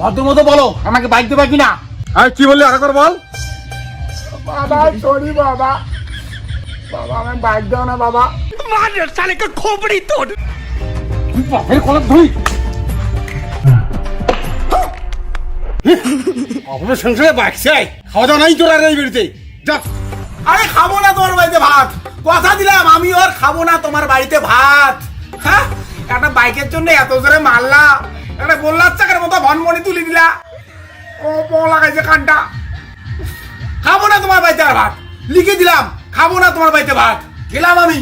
ভদ্র মতো বলো আমাকে বাইক দেবে কিনা? হ্যাঁ কি বললি? আরেকবার বল। বাবা সরি বাবা। বাবা আমি বাইক দাও না বাবা। তুই বাপের কলার ধুই। আপনার সংসারে বাইক চাই। খাওয়া দাওয়া নাই তোর আর এই বাড়িতে। যা। আরে খাব না তোমার বাড়িতে ভাত। কথা দিলাম আমি ওর খাব না তোমার বাড়িতে ভাত। হ্যাঁ? একটা বাইকের জন্য এত জোরে মারলা। একটা গোল্লার চাকের মতো ভনমনি তুলি দিলা। ও লাগাইছে কানটা। খাব না তোমার বাড়িতে আর ভাত। লিখে দিলাম, খাব না তোমার বাড়িতে ভাত। গেলাম আমি।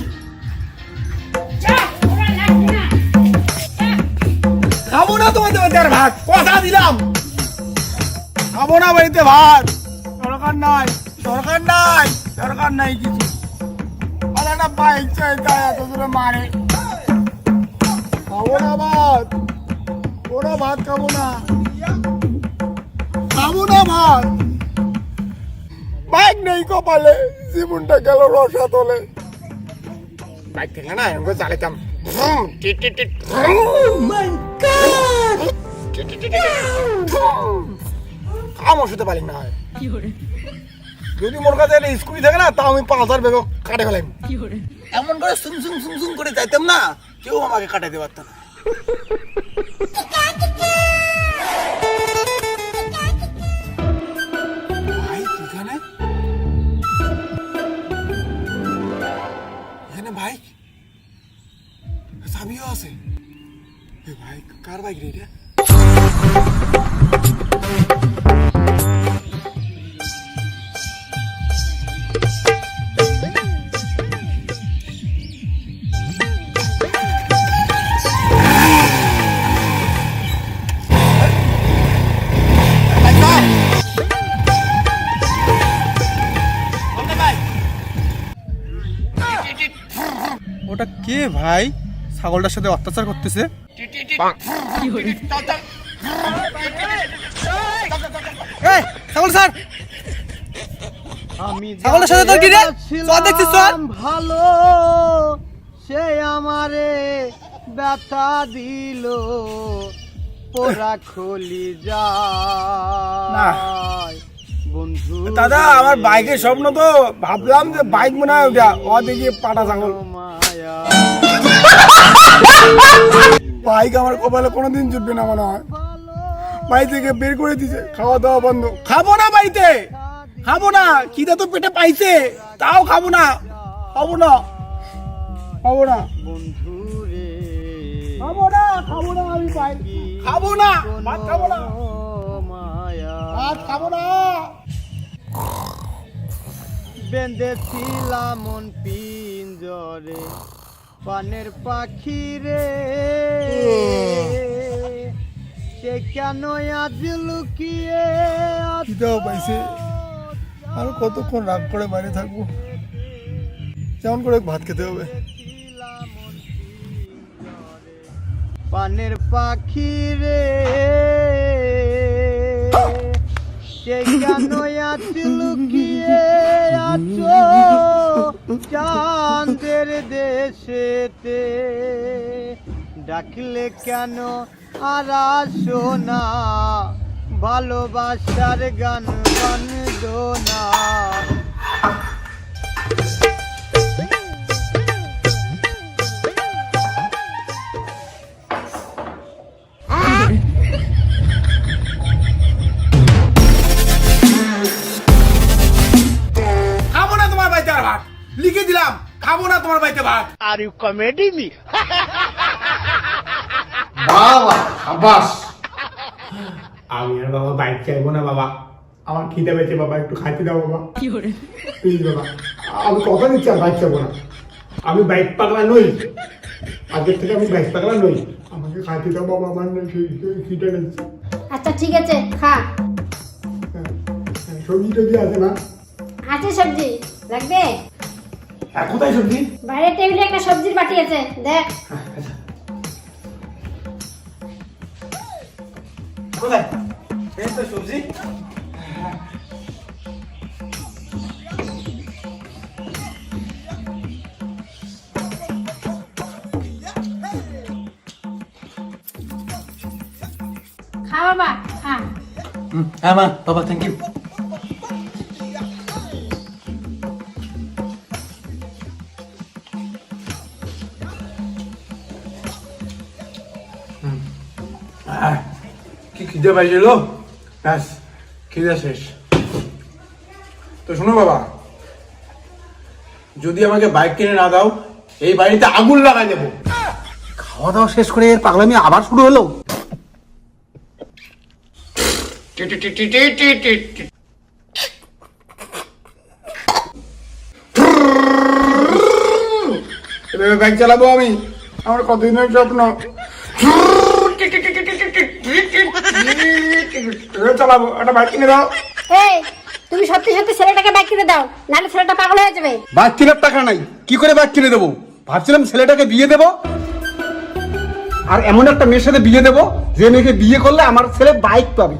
খাব না তোমাদের বাড়িতে আর ভাত। কথা দিলাম। খাব না বাড়িতে ভাত। দরকার নাই দরকার নাই দরকার নাই কিছু। আর একটা বাইক চাই এত দূরে মারে। খাব না ভাত। ওরা ভাত খাব না। খাব না ভাত। বাইক নেই কপালে জীবনটা গেল রসা তোলে। বাইক থেকে না এরকম করে চালাতাম। আমার শুতে পারি না যদি মোর কাছে একটা স্কুটি থাকে না তাও আমি পাঁচ হাজার বেগ কাটে ফেলাম এমন করে সুম সুম সুম সুম করে যাইতাম না কেউ আমাকে কাটাইতে পারতো না। ভাই কার বাইক রে এটা ওটা কে ভাই? ছাগলটার সাথে অত্যাচার করতেছে। ছাগল স্যার! আমি ছাগলের সাথে তোর কি রে? দেখছিস ভালো সে আমারে ব্যথা দিল। পোড়া খলি যায়। বন্ধু দাদা আমার বাইকের স্বপ্ন তো ভাবলাম যে বাইক মনে হয় ওটা। ও দেখি পাটা ছাগল। মায়া। বাইক আমার কপালে কোনোদিন জুটবে না মনে হয়। বাড়ি থেকে বের করে দিছে খাওয়া দাওয়া বন্ধ। খাব না বাড়িতে। খাব না, খিদে তো পেটে পাইছে। তাও খাব না। খাব না। খাব না। খাব না খাব না পানের পাখি রে। সে কেন আজ লুকিয়ে? খিদেও পাইছে? আর কতক্ষণ রাগ করে বাইরে থাকব? যেমন করে ভাত খেতে হবে? পানের পাখি রে। সে কেন আজ লুকিয়ে আছো? চাঁদের দেশেতে ডাকলে কেন আর শোনা ভালোবাসার গান গান না। না তোমার বাড়িতে ভাত বাবা আব্বাস আমি আর বাবা বাইক চাইব না বাবা। আমার খিদে পেয়েছে বাবা একটু খাইতে দাও বাবা। প্লিজ বাবা আমি দিচ্ছি আর বাইক চাইব না। আমি বাইক পাগলা নই। আগের থেকে আমি বাইক পাগলা নই। আমাকে খাইতে দাও বাবা আমার খিদে নেই আচ্ছা ঠিক আছে খা। সবজি টবজি আছে না? আছে সবজি লাগবে? আর কোথায় সবজি? বাইরের টেবিলে একটা সবজির বাটি আছে দেখ। কোথায়? এই তো সবজি। খা বাবা খা। হ্যাঁ মা বাবা থ্যাংক ইউ খিদে পাইছিল ব্যাস খিদে শেষ। তো শোনো বাবা যদি আমাকে বাইক কিনে না দাও এই বাড়িতে আগুন লাগাই দেবো। খাওয়া দাওয়া শেষ করে এর পাগলামি আবার শুরু হলো? বাইক চালাবো আমি? আমার কতদিনের স্বপ্ন? চালাবো একটা বাইক কিনে দাও। এই তুমি সত্যি সত্যি ছেলেটাকে ব্যাগ কিনে দাও নাহলে ছেলেটা পাগল হয়ে যাবে। বাইক কেনার টাকা নাই কি করে বাইক কিনে দেবো? ভাবছিলাম ছেলেটাকে বিয়ে দেবো। আর এমন একটা মেয়ের সাথে বিয়ে দেবো যে মেয়েকে বিয়ে করলে আমার ছেলে বাইক পাবে।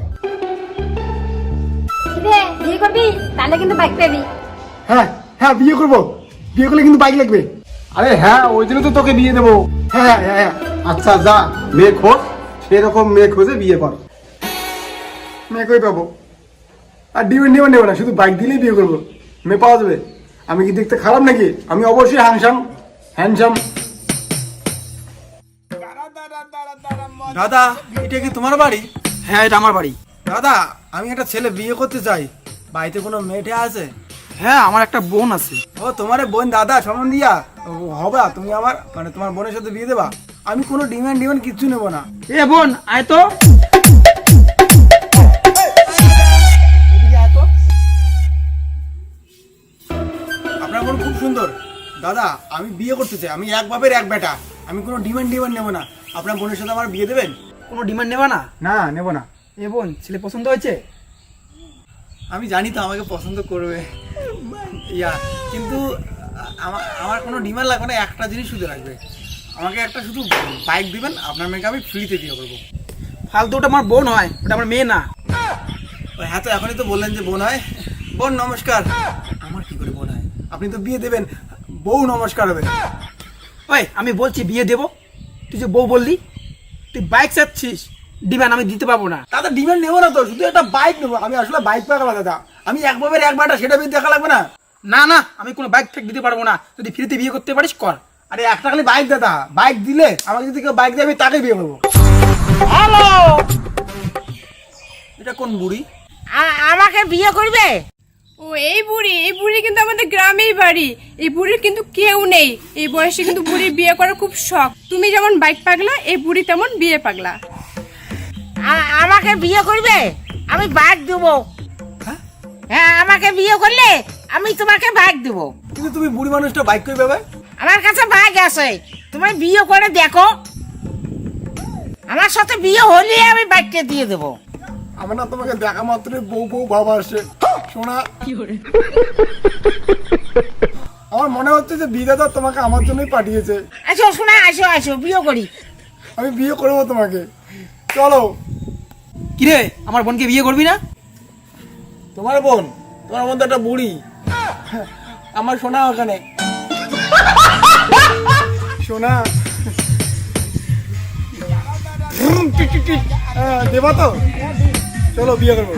বিয়ে করবি? তাহলে কিন্তু বাইক পাবি। হ্যাঁ হ্যাঁ বিয়ে করব। বিয়ে করলে কিন্তু বাইক লাগবে। আরে হ্যাঁ ওই জন্য তো তোকে বিয়ে দেবো। হ্যাঁ হ্যাঁ হ্যাঁ। আচ্ছা যা মেয়ে খোঁজ। সেরকম মেয়ে খুঁজে বিয়ে কর। মেয়ে কই পাবো? আর ডিমেন্ড ডিমেন্ড নেব না শুধু বাইক দিলেই বিয়ে করব। মেয়ে পাওয়া যাবে? আমি কি দেখতে খারাপ নাকি? আমি অবশ্যই হ্যান্ডসাম হ্যান্ডসাম দাদা এটা কি তোমার বাড়ি? হ্যাঁ এটা আমার বাড়ি। দাদা আমি একটা ছেলে বিয়ে করতে চাই। বাড়িতে কোনো মেয়েটে আছে? হ্যাঁ আমার একটা বোন আছে। ও তোমার বোন দাদা সমান দিয়া ও, হবে তুমি আমার মানে তোমার বোনের সাথে বিয়ে দেবা? আমি কোনো ডিমান্ড ডিমান্ড কিচ্ছু নেব না। এ বোন আয় তো। এদিকে আয় তো। আপনার বোন খুব সুন্দর। দাদা আমি বিয়ে করতে চাই। আমি এক বাপের এক বেটা। আমি কোনো ডিমান্ড ডিমান্ড নেব না। আপনার বোনের সাথে আমার বিয়ে দেবেন? কোনো ডিমান্ড নেবা না? না নেব না। এ বোন ছেলে পছন্দ হয়েছে? আমি জানি তো আমাকে পছন্দ করবে। ইয়া কিন্তু আমার আমার কোনো ডিমান্ড লাগবে না একটা জিনিস শুধু লাগবে। আমাকে একটা শুধু বাইক দিবেন, আপনার মেয়েকে আমি ফ্রিতে দিয়ে করব ফালতু ওটা আমার বোন হয়, ওটা আমার মেয়ে না। হ্যাঁ তো এখনই তো বললেন যে বোন হয়। বোন, নমস্কার। আমার কি করে বোন হয়? আপনি তো বিয়ে দেবেন, বউ নমস্কার হবে। ওই, আমি বলছি বিয়ে দেবো। তুই যে বউ বললি, তুই বাইক চাচ্ছিস ডিমান্ড আমি দিতে পারব না। দাদা ডিমান্ড নেব না তো, শুধু একটা বাইক নেব। আমি আসলে বাইক পাকালা দাদা। আমি এক বাবের এক বাটা, সেটা দেখা লাগবে না। না না, আমি কোনো বাইক ফেক দিতে পারব না। যদি ফ্রিতে বিয়ে করতে পারিস, কর। আরে একটা খালি বাইক দাদা। বাইক দিলে আমাকে যদি কেউ বাইক দেয় আমি তাকে বিয়ে করব। হ্যালো এটা কোন বুড়ি? আমাকে বিয়ে করবে? ও এই বুড়ি এই বুড়ি কিন্তু আমাদের গ্রামেই বাড়ি। এই বুড়ির কিন্তু কেউ নেই। এই বয়সে কিন্তু বুড়ির বিয়ে করার খুব শখ। তুমি যেমন বাইক পাগলা এই বুড়ি তেমন বিয়ে পাগলা। আমাকে বিয়ে করবে? আমি বাইক দেবো। হ্যাঁ? আমাকে বিয়ে করলে আমি তোমাকে বাইক দেবো। কিন্তু তুমি বুড়ি মানুষটা বাইক করে পাবে আমার কাছে বাইক আছে। তুমি বিয়ে করে দেখো। আমার সাথে বিয়ে হলে আমি বাইকটা দিয়ে দেবো। আমার না তোমাকে দেখা মাত্রই বউ বউ বাবা আসে। শোনা। আমার মনে হচ্ছে যে বিধাতা তোমাকে আমার জন্যই পাঠিয়েছে। আসো শোনা আসো আসো বিয়ে করি। আমি বিয়ে করব তোমাকে। চলো। কিরে আমার বোনকে বিয়ে করবি না? তোমার বোন তোমার বোন তো একটা বুড়ি। আমার শোনা ওখানে। টিট। হ্যাঁ, দেবা তো? চলো বিয়ে করব।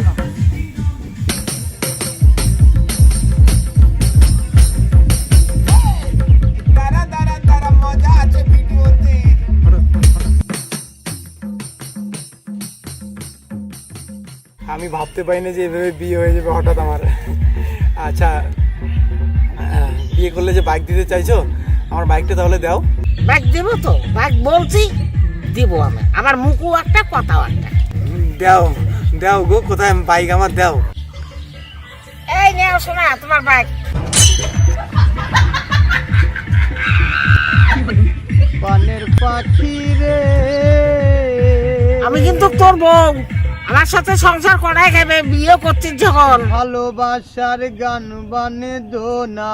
আমি ভাবতে পারি না যে এভাবে বিয়ে হয়ে যাবে হঠাৎ আমার। আচ্ছা বিয়ে করলে যে বাইক দিতে চাইছো আমার বাইকটা তাহলে দাও। বাইক দেবো তো? বাইক বলছি দিব আমি। আমার মুখও একটা কথাও একটা। দাও দাও গো কোথায় বাইক আমার দাও। এই নেও শোনা তোমার বাইক পানের পাখি রে। আমি কিন্তু তোর বউ। আমার সাথে সংসার করাই খাবে বিয়ে করছিস যখন। ভালোবাসার গান বানে দোনা।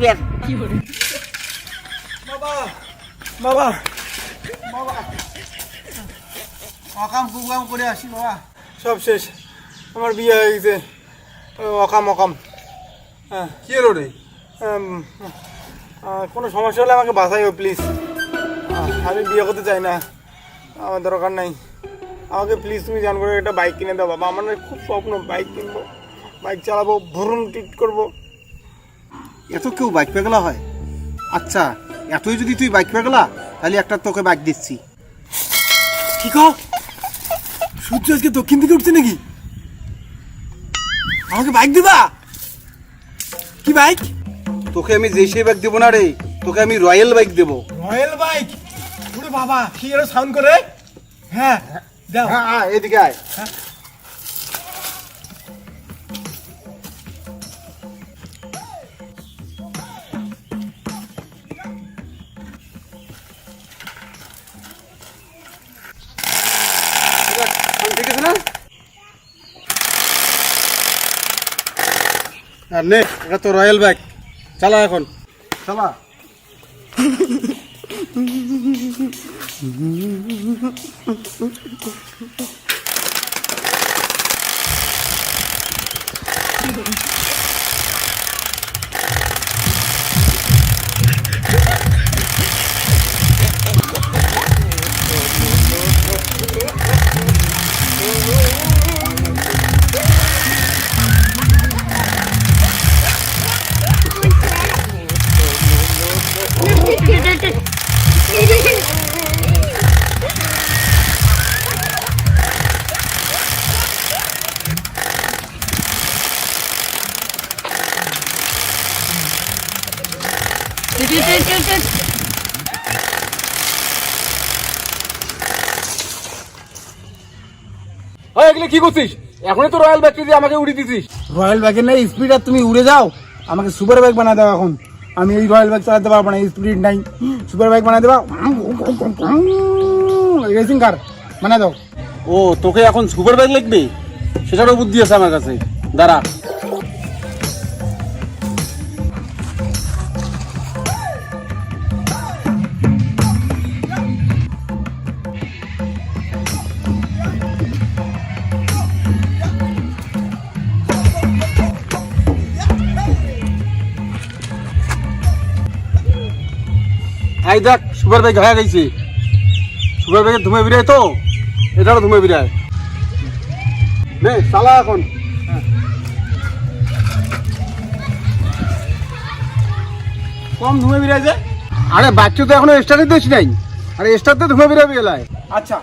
যে আইবেন বাবা বাবা। অকাম কুকাম করে আসি বাবা। সব শেষ। আমার বিয়ে হয়ে গেছে। অকাম অকাম। হ্যাঁ। কি হলো রে? কোনো সমস্যা হলে আমাকে বাঁচাইও প্লিজ আমি বিয়ে করতে চাই না। আমার দরকার নাই। আমাকে প্লিজ তুমি জান করে একটা বাইক কিনে দাও বাবা। আমার খুব স্বপ্ন বাইক কিনবো। বাইক চালাবো ভরুন টিট করব। এত কেউ বাইক পেগলা হয়? আচ্ছা এতই যদি তুই বাইক পেগলা তাহলে একটা তোকে বাইক দিচ্ছি। ঠিক সূর্য আজকে দক্ষিণ দিকে উঠছে নাকি? আমাকে বাইক দিবা? কি বাইক তোকে আমি যে সেই বাইক দেবো না রে তোকে আমি রয়্যাল বাইক দেবো। রয়্যাল বাইক ওরে বাবা কি এর সাউন্ড করে? হ্যাঁ দাও। হ্যাঁ হ্যাঁ এদিকে আয়। ঠিক আর নে এটা তো রয়্যাল বাইক। চালা এখন। চালা। ওই কি করছিস? এখনই তো রয়্যাল ব্যাগ দিয়ে আমাকে উড়িয়ে দিছিস। রয়্যাল ব্যাগের নেই স্পিড আর তুমি উড়ে যাও। আমাকে সুপার ব্যাগ বানা দাও এখন। আমি এই রয়্যাল ব্যাগ চালাতে পারব না স্পিড নাই। সুপার ব্যাগ বানা দেবা। রেসিং কার বানা দাও। ও তোকে এখন সুপার ব্যাগ লাগবে? সেটারও বুদ্ধি আছে আমার কাছে। দাঁড়া। এই দেখ, সুপার বাইক হয়ে গেছে। সুপার বাইকে ধুমে বিরায় তো? এটারও ধুমে বিরায় নে, চালা এখন। কম ধুমে বিরায় যে। আরে, বাচ্চা তো এখনও এক্সট্রা দিস নাই। আরে স্টার্ট তো ধুমে বিরাবি এলায়। আচ্ছা।